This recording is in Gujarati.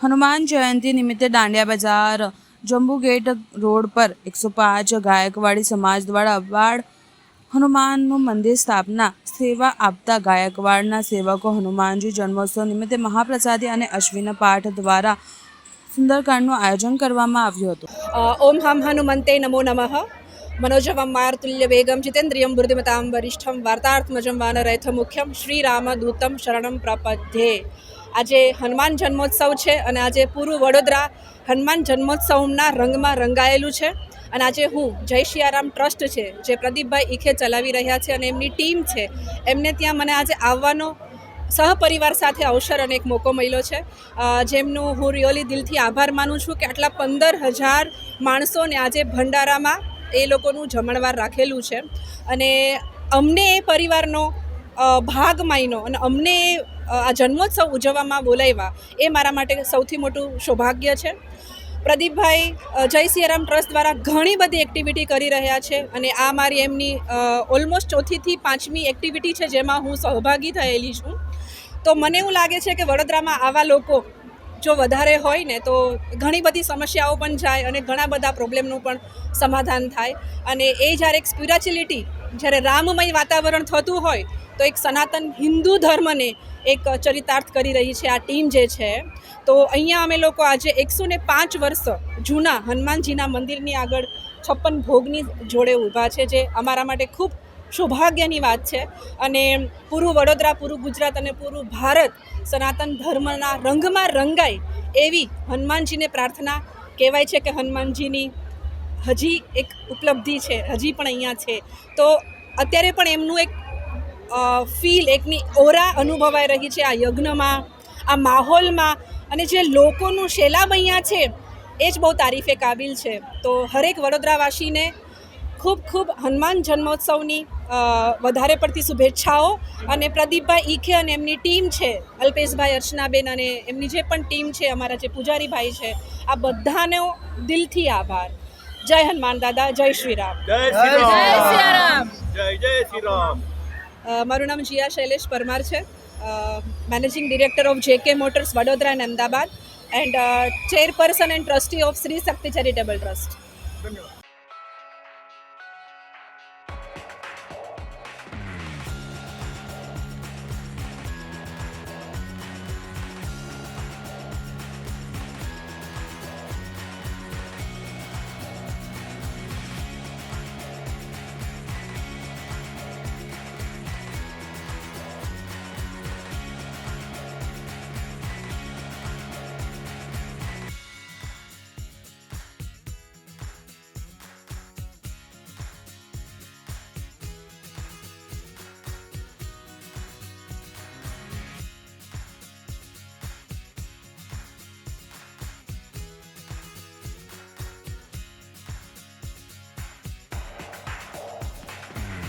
હનુમાન જયંતિ નિમિત્તે દાંડિયા બજાર, જંબુ ગેટ રોડ પર એકસો પાંચ, ગાયકવાડી સમાજ દ્વારા અવાડ હનુમાનનું મંદિર સ્થાપના, સેવા આપતા ગાયકવાડના સેવકો હનુમાનજી જન્મોત્સવ નિમિત્તે મહાપ્રસાદી અને અશ્વિન પાઠ દ્વારા સુંદરકાંડનું આયોજન કરવામાં આવ્યું હતું. ઓમ હમ હનુમંતે નમો નમઃ. મનોજવમ મારુતુલ્ય વેગમ જીતેન્દ્રિયમ બુદ્ધિમતામ વરિષ્ઠમ વાર્તાર્થમજમ વાનરથ મુખ્યમ દૂતમ શરણમ પ્રપદ્યે આજે હનુમાન જન્મોત્સવ છે અને આજે પૂરું વડોદરા હનુમાન જન્મોત્સવના રંગમાં રંગાયેલું છે અને આજે હું જય શિયારામ ટ્રસ્ટ છે, જે પ્રદીપભાઈ ઈખે ચલાવી રહ્યા છે અને એમની ટીમ છે. એમને ત્યાં મને આજે આવવાનો સહપરિવાર સાથે અવસર અને એક મોકો મળ્યો છે. જેમનું હું રિયલી દિલથી આભાર માનું છું કે આટલા પંદર હજાર માણસોને આજે ભંડારામાં એ લોકોનું જમણવાર રાખેલું છે. અને અમને એ પરિવારનો ભાગ માન્યો અને અમને આ જન્મોત્સવ ઉજવવામાં બોલાવ્યા એ મારા માટે સૌથી મોટું સૌભાગ્ય છે. પ્રદીપભાઈ જય સિયારામ ટ્રસ્ટ દ્વારા ઘણી બધી એક્ટિવિટી કરી રહ્યા છે અને આ મારી એમની ઓલમોસ્ટ ચોથીથી પાંચમી એક્ટિવિટી છે જેમાં હું સહભાગી થયેલી છું. તો મને એવું લાગે છે કે વડોદરામાં આવા લોકો જો વધારે હોય ને તો ઘણી બધી સમસ્યાઓ પણ જાય અને ઘણા બધા પ્રોબ્લેમનું પણ સમાધાન થાય. અને એ જ્યારે એક સ્પિરિચ્યુલિટી જ્યારે રામમય વાતાવરણ થતું હોય, તો એક સનાતન હિન્દુ ધર્મને એક ચરિતાર્થ કરી રહી છે આ ટીમ જે છે. તો અહીંયા અમે લોકો આજે એકસો ને પાંચ વર્ષ જૂના હનુમાનજીના મંદિરની આગળ છપ્પન ભોગની જોડે ઊભા છે, જે અમારા માટે ખૂબ સૌભાગ્યની વાત છે. અને પૂરું વડોદરા, પૂરું ગુજરાત અને પૂરું ભારત સનાતન ધર્મના રંગમાં રંગાય એવી હનુમાનજીને પ્રાર્થના કહેવાય છે કે હનુમાનજીની હજી એક ઉપલબ્ધિ છે, હજી પણ અહીંયા છે. તો અત્યારે પણ એમનું એક ફીલ એકની ઓરા અનુભવાઈ રહી છે આ યજ્ઞમાં, આ માહોલમાં. અને જે લોકોનું શેલાબ અહીંયા છે, એ જ બહુ તારીફે કાબિલ છે. તો હરેક વડોદરાવાસીને ખૂબ ખૂબ હનુમાન જન્મોત્સવની વધારે પડતી શુભેચ્છાઓ અને પ્રદીપભાઈ ઈખે અને એમની ટીમ છે અલ્પેશભાઈ અર્ચનાબેન અને એમની જે પણ ટીમ છે અમારા જે પૂજારીભાઈ છે આ બધાનો દિલથી આભાર. જય હનુમાન દાદા જય શ્રી રામ. જય શ્રી રામ. જય જય શ્રી રામ. મારું નામ જીયા શૈલેષ પરમાર છે. Managing director of J K Motors Vadodara and Ahmedabad. And chairperson and trustee of Shri Shakti charitable trust. ધન્યવાદ.